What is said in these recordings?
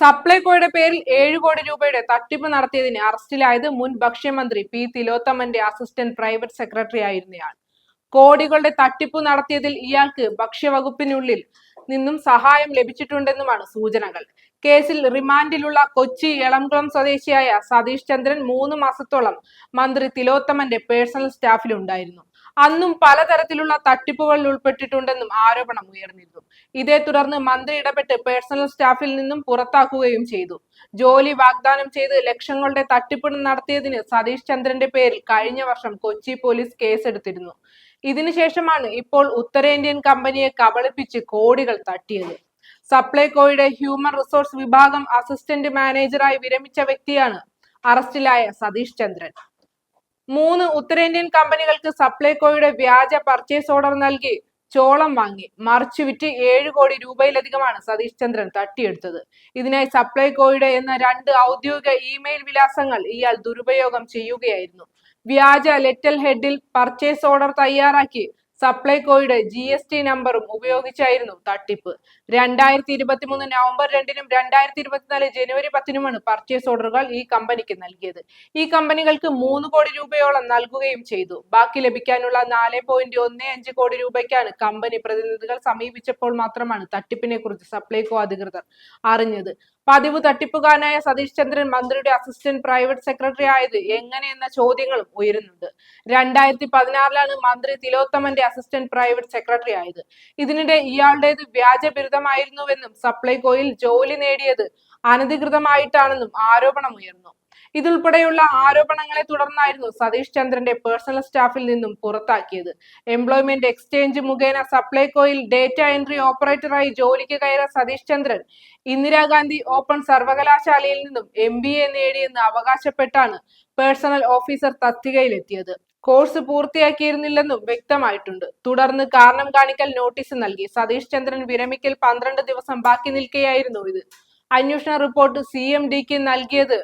സപ്ലൈകോയുടെ പേരിൽ ഏഴ് കോടി രൂപയുടെ തട്ടിപ്പ് നടത്തിയതിന് അറസ്റ്റിലായത് മുൻ ഭക്ഷ്യമന്ത്രി പി തിലോത്തമന്റെ അസിസ്റ്റന്റ് പ്രൈവറ്റ് സെക്രട്ടറി ആയിരുന്നയാൾ. കോടികളുടെ തട്ടിപ്പ് നടത്തിയതിൽ ഇയാൾക്ക് ഭക്ഷ്യവകുപ്പിനുള്ളിൽ നിന്നും സഹായം ലഭിച്ചിട്ടുണ്ടെന്നുമാണ് സൂചനകൾ. കേസിൽ റിമാൻഡിലുള്ള കൊച്ചി എളംകുളം സ്വദേശിയായ സതീഷ് ചന്ദ്രൻ മൂന്ന് മാസത്തോളം മന്ത്രി തിലോത്തമന്റെ പേഴ്സണൽ സ്റ്റാഫിലുണ്ടായിരുന്നു. അന്നും പലതരത്തിലുള്ള തട്ടിപ്പുകളിൽ ഉൾപ്പെട്ടിട്ടുണ്ടെന്നും ആരോപണം ഉയർന്നിരുന്നു. ഇതേ തുടർന്ന് മന്ത്രി ഇടപെട്ട് പേഴ്സണൽ സ്റ്റാഫിൽ നിന്നും പുറത്താക്കുകയും ചെയ്തു. ജോലി വാഗ്ദാനം ചെയ്ത് ലക്ഷങ്ങളുടെ തട്ടിപ്പ് നടത്തിയതിന് സതീഷ് ചന്ദ്രന്റെ പേരിൽ കഴിഞ്ഞ വർഷം കൊച്ചി പോലീസ് കേസെടുത്തിരുന്നു. ഇതിനുശേഷമാണ് ഇപ്പോൾ ഉത്തരേന്ത്യൻ കമ്പനിയെ കബളിപ്പിച്ച് കോടികൾ തട്ടിയത്. സപ്ലൈകോയുടെ ഹ്യൂമൻ റിസോഴ്സ് വിഭാഗം അസിസ്റ്റന്റ് മാനേജറായി വിരമിച്ച വ്യക്തിയാണ് അറസ്റ്റിലായ സതീഷ് ചന്ദ്രൻ. മൂന്ന് ഉത്തരേന്ത്യൻ കമ്പനികൾക്ക് സപ്ലൈകോയുടെ വ്യാജ പർച്ചേസ് ഓർഡർ നൽകി ചോളം വാങ്ങി. മറിച്ചു വിറ്റ് ഏഴ് കോടി രൂപയിലധികമാണ് സതീഷ് ചന്ദ്രൻ തട്ടിയെടുത്തത്. ഇതിനായി സപ്ലൈകോയുടെ എന്ന രണ്ട് ഔദ്യോഗിക ഇമെയിൽ വിലാസങ്ങൾ ഇയാൾ ദുരുപയോഗം ചെയ്യുകയായിരുന്നു. വ്യാജ ലെറ്റൽ ഹെഡിൽ പർച്ചേസ് ഓർഡർ തയ്യാറാക്കി സപ്ലൈകോയുടെ ജി എസ് ടി നമ്പറും ഉപയോഗിച്ചായിരുന്നു തട്ടിപ്പ്. രണ്ടായിരത്തി ഇരുപത്തി മൂന്ന് നവംബർ രണ്ടിനും രണ്ടായിരത്തി ഇരുപത്തിനാല് ജനുവരി പത്തിനുമാണ് പർച്ചേസ് ഓർഡറുകൾ ഈ കമ്പനിക്ക് നൽകിയത്. ഈ കമ്പനികൾക്ക് മൂന്ന് കോടി രൂപയോളം നൽകുകയും ചെയ്തു. ബാക്കി ലഭിക്കാനുള്ള നാല് പോയിന്റ് ഒന്ന് അഞ്ച് കോടി രൂപയ്ക്കാണ് കമ്പനി പ്രതിനിധികൾ സമീപിച്ചപ്പോൾ മാത്രമാണ് തട്ടിപ്പിനെ കുറിച്ച് സപ്ലൈകോ അധികൃതർ അറിഞ്ഞത്. പതിവ് തട്ടിപ്പുകാരനായ സതീഷ് ചന്ദ്രൻ മന്ത്രിയുടെ അസിസ്റ്റന്റ് പ്രൈവറ്റ് സെക്രട്ടറി ആയത് എങ്ങനെയെന്ന ചോദ്യങ്ങളും ഉയരുന്നുണ്ട്. രണ്ടായിരത്തി പതിനാറിലാണ് മന്ത്രി തിലോത്തമന്റെ അസിസ്റ്റന്റ് പ്രൈവറ്റ് സെക്രട്ടറി ആയത്. ഇതിനിടെ ഇയാളുടേത് വ്യാജ ബിരുദമായിരുന്നുവെന്നും സപ്ലൈകോയിൽ ജോലി നേടിയത് അനധികൃതമായിട്ടാണെന്നും ആരോപണമുയർന്നു. ഇതുൾപ്പെടെയുള്ള ആരോപണങ്ങളെ തുടർന്നായിരുന്നു സതീഷ് ചന്ദ്രന്റെ പേഴ്സണൽ സ്റ്റാഫിൽ നിന്നും പുറത്താക്കിയത്. എംപ്ലോയ്മെന്റ് എക്സ്ചേഞ്ച് മുഖേന സപ്ലൈകോയിൽ ഡേറ്റ എൻട്രി ഓപ്പറേറ്ററായി ജോലിക്ക് കയറിയ സതീഷ് ചന്ദ്രൻ ഇന്ദിരാഗാന്ധി ഓപ്പൺ സർവകലാശാലയിൽ നിന്നും എം ബി എ നേടിയെന്ന് അവകാശപ്പെട്ടാണ് പേഴ്സണൽ ഓഫീസർ തസ്തികയിലെത്തിയത് കോഴ്സ് പൂർത്തിയാക്കിയിരുന്നില്ലെന്നും വ്യക്തമായിട്ടുണ്ട്. തുടർന്ന് കാരണം കാണിക്കൽ നോട്ടീസ് നൽകി. സതീഷ് ചന്ദ്രൻ വിരമിക്കൽ പന്ത്രണ്ട് ദിവസം ബാക്കി നിൽക്കെയായിരുന്നു ഇത്. അന്വേഷണ റിപ്പോർട്ട് സി എം ഡിക്ക് നൽകിയത്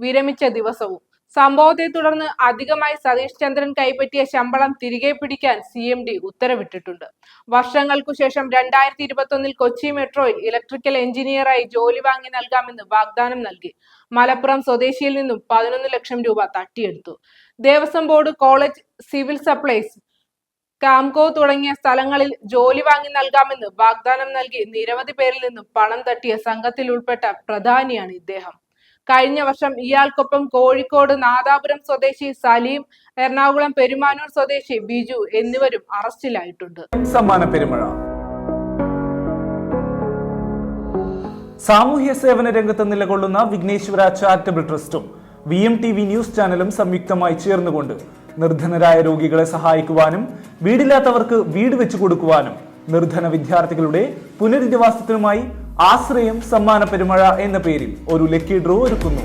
വിരമിച്ച ദിവസവും. സംഭവത്തെ തുടർന്ന് അധികമായി സതീഷ് ചന്ദ്രൻ കൈപ്പറ്റിയ ശമ്പളം തിരികെ പിടിക്കാൻ സി എം ഡി ഉത്തരവിട്ടിട്ടുണ്ട്. വർഷങ്ങൾക്കു ശേഷം രണ്ടായിരത്തി ഇരുപത്തൊന്നിൽ കൊച്ചി മെട്രോയിൽ ഇലക്ട്രിക്കൽ എഞ്ചിനീയറായി ജോലി വാങ്ങി നൽകാമെന്ന് വാഗ്ദാനം നൽകി. മലപ്പുറം സ്വദേശിയിൽ നിന്നും പതിനൊന്ന് ലക്ഷം രൂപ തട്ടിയെടുത്തു. Devaswom board college civil supplies Kamco തുടങ്ങിയ സ്ഥലങ്ങളിൽ ജോലി വാങ്ങി നൽകാമെന്ന് വാഗ്ദാനം നൽകി നിരവധി പേരിൽ നിന്നും പണം തട്ടിയ സംഘത്തിൽ ഉൾപ്പെട്ട പ്രധാനിയാണ് ഇദ്ദേഹം. കഴിഞ്ഞ വർഷം ഇയാൾക്കൊപ്പം കോഴിക്കോട് നാദാപുരം സ്വദേശി സലീം എറണാകുളം പെരുമാനൂർ സ്വദേശി ബിജു എന്നിവരും അറസ്റ്റിലായിട്ടുണ്ട്. സമ്മാന പെരുമഴ. സാമൂഹ്യ സേവന രംഗത്ത് നിലകൊള്ളുന്ന Vighneshwara charitable ട്രസ്റ്റും V M T V news ചാനലും സംയുക്തമായി ചേർന്നുകൊണ്ട് നിർധനരായ രോഗികളെ സഹായിക്കുവാനും വീടില്ലാത്തവർക്ക് വീട് വെച്ചു കൊടുക്കുവാനും നിർധന വിദ്യാർത്ഥികളുടെ പുനരധിവാസത്തിനുമായി ആശ്രയം സമ്മാന പെരുമഴ എന്ന പേരിൽ ഒരു ലക്കി ഡ്രോ ഒരുക്കുന്നു.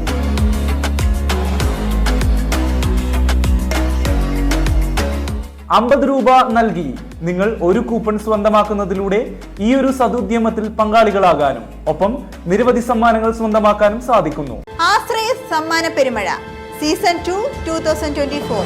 അമ്പത് രൂപ നൽകി നിങ്ങൾ ഒരു കൂപ്പൺ സ്വന്തമാക്കുന്നതിലൂടെ ഈ ഒരു സതുദ്യമത്തിൽ പങ്കാളികളാകാനും ഒപ്പം നിരവധി സമ്മാനങ്ങൾ സ്വന്തമാക്കാനും സാധിക്കുന്നു. Ashraya Sammana Perumazha. Season two two thousand twenty four.